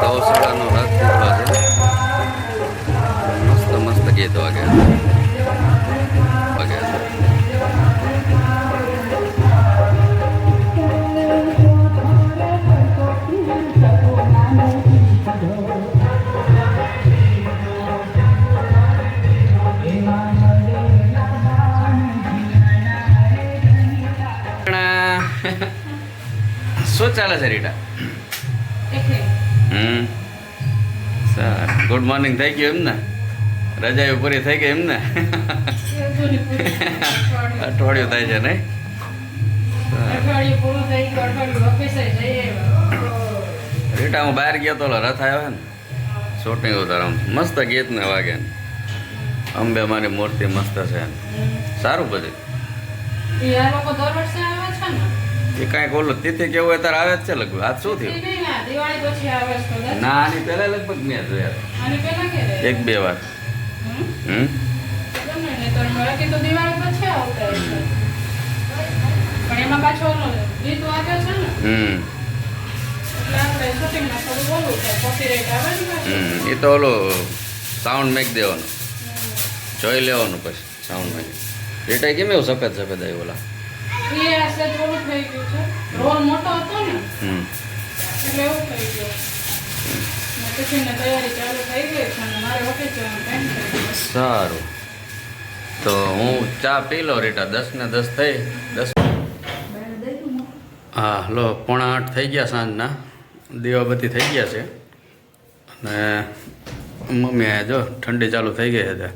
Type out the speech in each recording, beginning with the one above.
ગૌશાળાનો રથ નીકળ્યો છે મસ્ત મસ્ત ગીત વાગે. વાગે છે. પણ, શું ચાલે છે રીટા? હમ. સારું. ગુડ મોર્નિંગ થઈ ગયું એમ ને? રજા પૂરી થઈ ગઈ એમ ને? અઠવાડિયું થાય છે, નહીં? રીટા, હું બહાર ગયો તો રથ આવ્યો ને? શૂટિંગ ઉતારવા મસ્ત ગીત ને વાગે અંબે મારી મૂર્તિ મસ્ત છે સારું બધું. એ કાંઈક ઓલું તિથિ કેવું હોય ત્યારે આવે જ છે લગભગ? આજ શું થયું? ના આની પહેલા લગભગ મેં જોયા. એક બે વાર. હમ? એ તો ઓલું સાઉન્ડ મેક દેવાનું. જોઈ લેવાનું પછી સાઉન્ડ મેક રીટા કેમ એવું સફેદ સફેદ આવ્યું ઓલા? એ આ સહેજ થઈ ગયું છે. રોલ મોટો હતો ને હમ. એટલે એવું થઈ ગયું. ને તૈયારી ચાલુ થઈ ગઈ છે અને મારે ઓફિસ જવાનો ટાઈમ થઈ ગયો સારું. તો હું ચા પી લો રીટા. દસ ને દસ થઈ. દસ. હા લો પોણા આઠ થઈ ગયા સાંજના. દીવાબત્તી થઈ ગયા છે. અને મમ્મી આ જો ઠંડી ચાલુ થઈ ગઈ છે.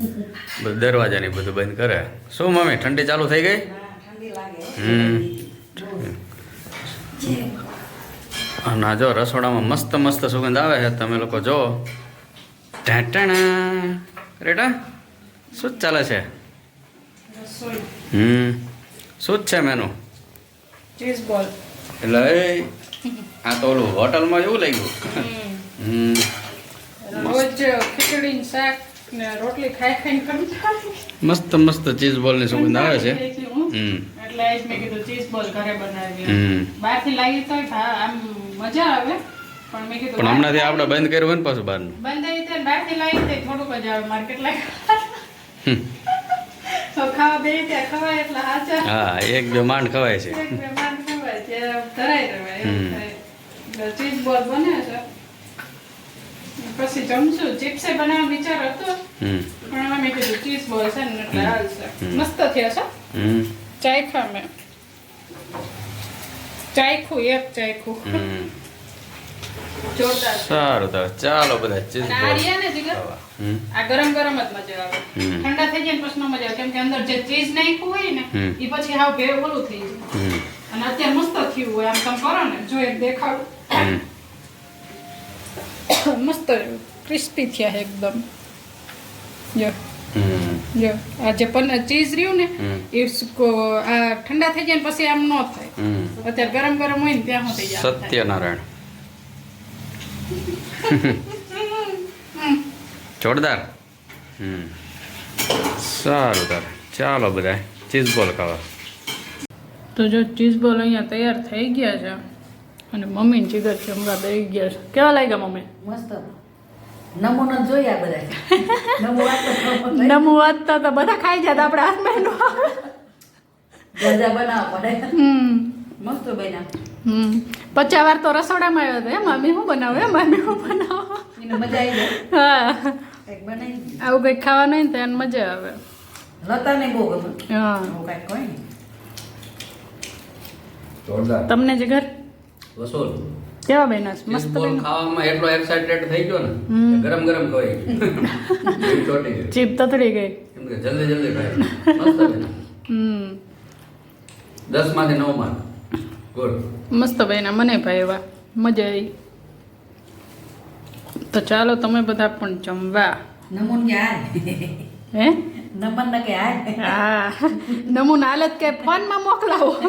દરવાજાની બધું બંધ કરે. શું મમ્મી ઠંડી ચાલુ થઈ ગઈ? અને જો રસોડામાં મસ્ત મસ્ત સુગંધ આવે છે. તમે લોકો જો. ઢાંટણા રેટા શું ચાલે છે? હમ. શું જ છે મેનુ એટલે આ તો ઓલું હોટલમાં એવું લાગ્યું હમ. ખીચડી શાક રોટલી ખાઈ ખાઈને મસ્ત મસ્ત ચીઝ બોલની સુગંધ આવે છે. હમ. એટલે આજ મેં કીધું ચીઝ બોલ ઘરે બનાવી બહારથી લાવી તો આમ મજા આવે. પણ મેં કીધું પણ હમણાંથી આપણે બંધ કર્યું હોય ને પાછું બહારનું. બંધ આવી તો બહારથી લાવી તો થોડુંક જ આવે માર્કેટ લાવી તો ખાવા બે ત્યાં ખવાય એટલે હાચા. હા એક બે માંડ ખવાય છે. એક મહેમાન ખવાય હમ. થાય. એટલે ચીઝ બોલ બને છે. પછી જમશું. ચિપ્સે બનાવવાનો વિચાર હતો. પણ અમે કીધું ચીઝ બોલ છે ને એટલે. હાલશે મસ્ત થયા છે. ચાખ્યા મેં ચાખ્યું એક ચાખ્યું સારું તો ચાલો બધા ચીજ આ ગરમ ગરમ જ મજા આવે. ઠંડા થઈ જાય ને પછી મજા આવે. કેમ કે અંદર જે ચીજ નાખ્યું હોય ને. એ પછી હાવ ભેળ ઓલું થઈ જાય. અને અત્યારે મસ્ત થયું હોય. આમ તમે કરો ને જો એક દેખાડું. મસ્ત ક્રિસ્પી થયા એકદમ. જો. જો આ જે ચીઝ રહ્યું ને. એ આ ઠંડા થઈ જાય ને પછી આમ ન થાય. હમ. અત્યારે ગરમ ગરમ હોય ને ત્યાં થઈ જાય સત્યનારાયણ. જોરદાર. સારું તાર. ચાલો બધા ચીઝ બોલ ખાવા. તો જો ચીઝ બોલ અહીંયા તૈયાર થઈ ગયા છે. અને મમ્મીને જીગર છે હમણાં દઈ ગયા છે. કેવા લાગ્યા મમ્મી? મસ્ત. નમૂનો જોયા બધા. નમો વાંચતા તો બધા ખાઈ જાય આપણે હાથમાં ગજા બનાવવા પડે. હમ. મસ્ત બન્યા. હમ. પચાસ વાર તો રસોડામાં આવ્યો હતો હે મમ્મી હું બનાવે? એ મમ્મી હું બનાવો? મજા આવી જાય. હા. આવું કંઈક ખાવાનું હોય ને તો એને મજા આવે. લતાને બહુ ગમે. હા. કાંઈક તમને જે ઘર? વસૂલ કેવા બેન મસ્ત બોલ ખાવામાં એટલો એક્સાઇટેડ થઈ ગયો ને હમ. ગરમ ગરમ ખવાઈ ગઈ. ચીપ તતડી ગઈ. જલ્દી જલ્દી ખાય. મસ્ત બન્યા. હમ. દસમાંથી નવ માર્ક ગુડ મસ્ત બેન મને ભાઈ એવા. મજા આવી તો ચાલો તમે બધા પણ જમવા. નમૂન હે? નમન કે હા. નમૂના હાલત કે ફોનમાં મોકલાવો.